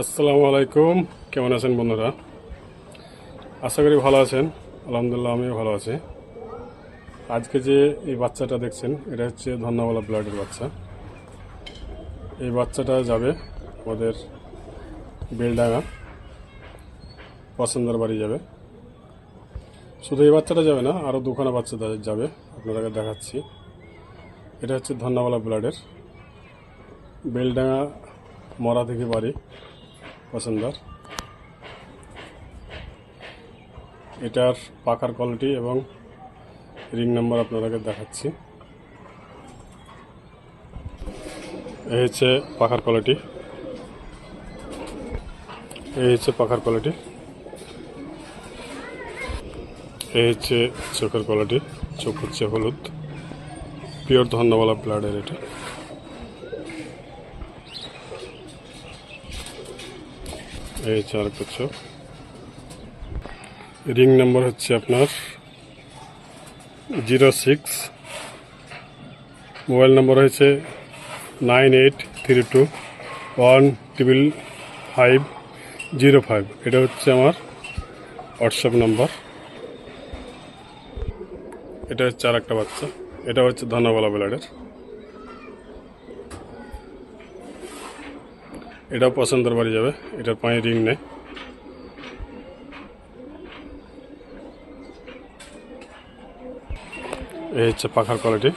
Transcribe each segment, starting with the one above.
আসসালামু আলাইকুম। কেমন আছেন বন্ধুরা? আশা করি ভালো আছেন। আলহামদুলিল্লাহ, আমিও ভালো আছি। আজকে যে এই বাচ্চাটা দেখছেন, এটা হচ্ছে ধন্যবালা ব্লাডের বাচ্চা। এই বাচ্চাটা যাবে আমাদের বেলডাঙ্গা। পছন্দের বাড়ি যাবে। শুধু এই বাচ্চাটা যাবে না আরও দুখানা বাচ্চা যাবে। আপনাদেরকে দেখাচ্ছি। এটা হচ্ছে ধন্যবালা ব্লাডের বেলডাঙ্গা মরা থেকে বাড়ি। পছন্দার। এটার পাকার কোয়ালিটি এবং রিং নাম্বার আপনাদেরকে দেখাচ্ছি। এই হচ্ছে পাখার কোয়ালিটি এই হচ্ছে পাখার কোয়ালিটি এই হচ্ছে চোখের কোয়ালিটি চোখ হচ্ছে হলুদ। পিওর ধন্যবালা ব্লাডের এটা। এই হচ্ছে আরেকটা রিং নাম্বার হচ্ছে আপনার জিরো সিক্স। মোবাইল নাম্বার হয়েছে nine eight three two one triple five zero five. এটা হচ্ছে আমার হোয়াটসঅ্যাপ নাম্বার। এটা হচ্ছে আর একটা বাচ্চা। এটা হচ্ছে ধন্যবালা ব্লাডের। এটাও পছন্দের বাড়ি যাবে। এটার পায়ে রিং নেই। এই হচ্ছে পাখার কোয়ালিটি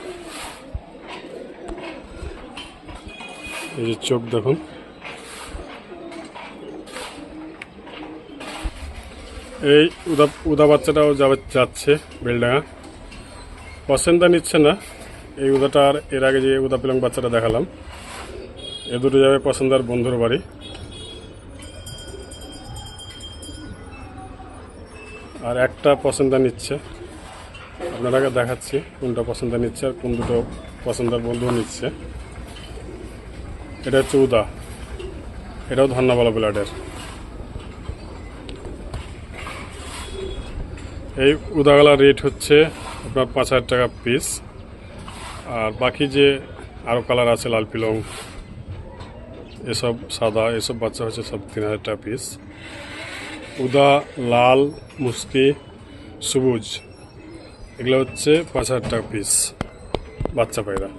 এই যে চোখ দেখুন। এই উদা উদা বাচ্চাটাও যাবে, যাচ্ছে বেলডাঙা পছন্দ নিচ্ছে না। এই উদাটার এর আগে যে উদা পিলং বাচ্চাটা দেখালাম। এ দুটো যাবে পছন্দার বন্ধুর বাড়ি। আর একটা পছন্দ নিচ্ছে। আপনারাকে দেখাচ্ছি কোনটা পছন্দ নিচ্ছে আর কোন দুটো পছন্দের বন্ধু নিচ্ছে। এটা হচ্ছে উদা। এটাও ধন্যবালা ব্লাডের। এই উদাগালার রেট হচ্ছে আপনার পাঁচ হাজার টাকা পিস। আর বাকি যে আরও কালার আছে লাল পিলং এসব সাদা, এসব বাচ্চা হচ্ছে সব তিন হাজার টাকা পিস উদা, লাল, মুসকি, সবুজ, এগুলো হচ্ছে পাঁচ হাজার টাকা পিস বাচ্চা পায়রা।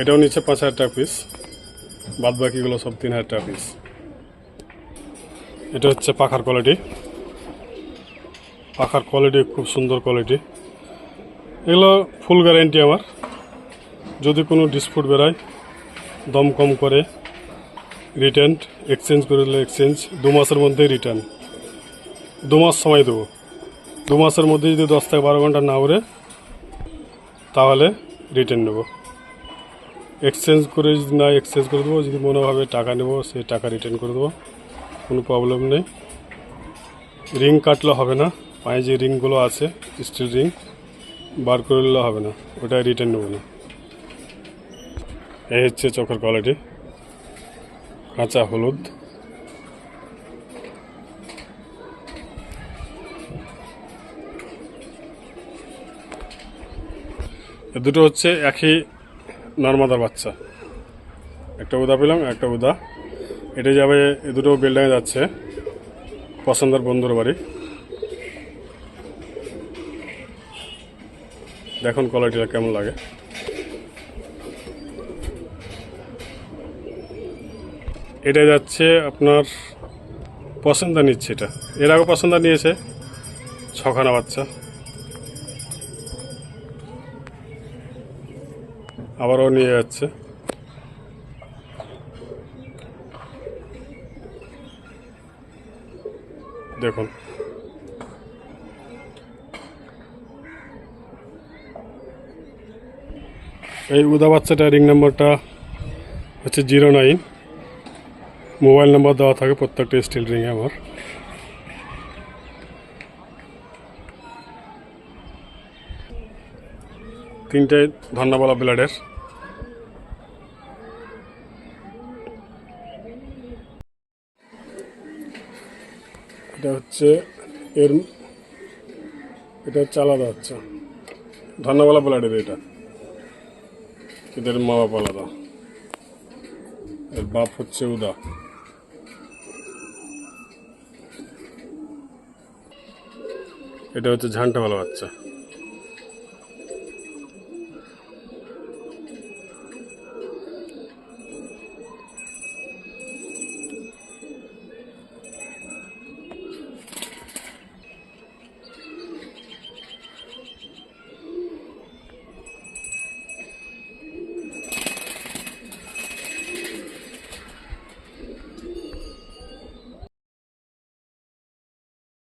এটাও নিচ্ছে পাঁচ হাজার টাকা পিস বাদ বাকিগুলো সব তিন হাজার টাকা পিস এটা হচ্ছে পাখার কোয়ালিটি পাখার কোয়ালিটি খুব সুন্দর কোয়ালিটি এগুলো ফুল গ্যারেন্টি আমার। যদি কোনো ডিসপুট বেরোয় দম কম করে রিটার্ন এক্সচেঞ্জ করে দিলে এক্সচেঞ্জ দু মাসের মধ্যেই রিটার্ন দু মাস সময় দেবো। দু মাসের মধ্যে যদি দশ থেকে বারো ঘণ্টা না উড়ে তাহলে রিটার্ন নেব। এক্সচেঞ্জ করে যদি না এক্সচেঞ্জ করে দেবো, যদি মনে হবে টাকা নেব, সে টাকা রিটার্ন করে দেবো। কোনো প্রবলেম নেই। রিং কাটলে হবে না। পায়ে যে রিংগুলো আছে স্টিল রিং বার করে হবে না। ওটা রিটার্ন নেব না। এই হচ্ছে চোখের কোয়ালিটি কাঁচা হলুদ। দুটো হচ্ছে একই নর্মাদার বাচ্চা। একটা উদা পেলাম, একটা উদা। এটা যাবে এ দুটো বিল্ডিংয়ে যাচ্ছে, পছন্দের বন্ধুর বাড়ি। দেখুন কোয়ালিটিটা কেমন লাগে। এটা যাচ্ছে আপনার পছন্দ নিচ্ছে এটা। এর আগে পছন্দ নিয়েছে। ছখানা বাচ্চা। আবারও নিয়ে যাচ্ছে। দেখুন। এই উদা বাচ্চাটা রিং নাম্বারটা হচ্ছে জিরো নাইন। মোবাইল নাম্বার দেওয়া থাকে, প্রত্যেকটা স্টিল রিংয়ে আমার। তিনটে ধন্যবালা ব্লাডের এটা হচ্ছে এর, এটা হচ্ছে আলাদা হচ্ছে। ধন্যবালা ব্লাডের এটা। এদের মা বাবা আলাদা। এর বাপ হচ্ছে উদা। এটা হচ্ছে ঝান্টাওয়ালা বাচ্চা।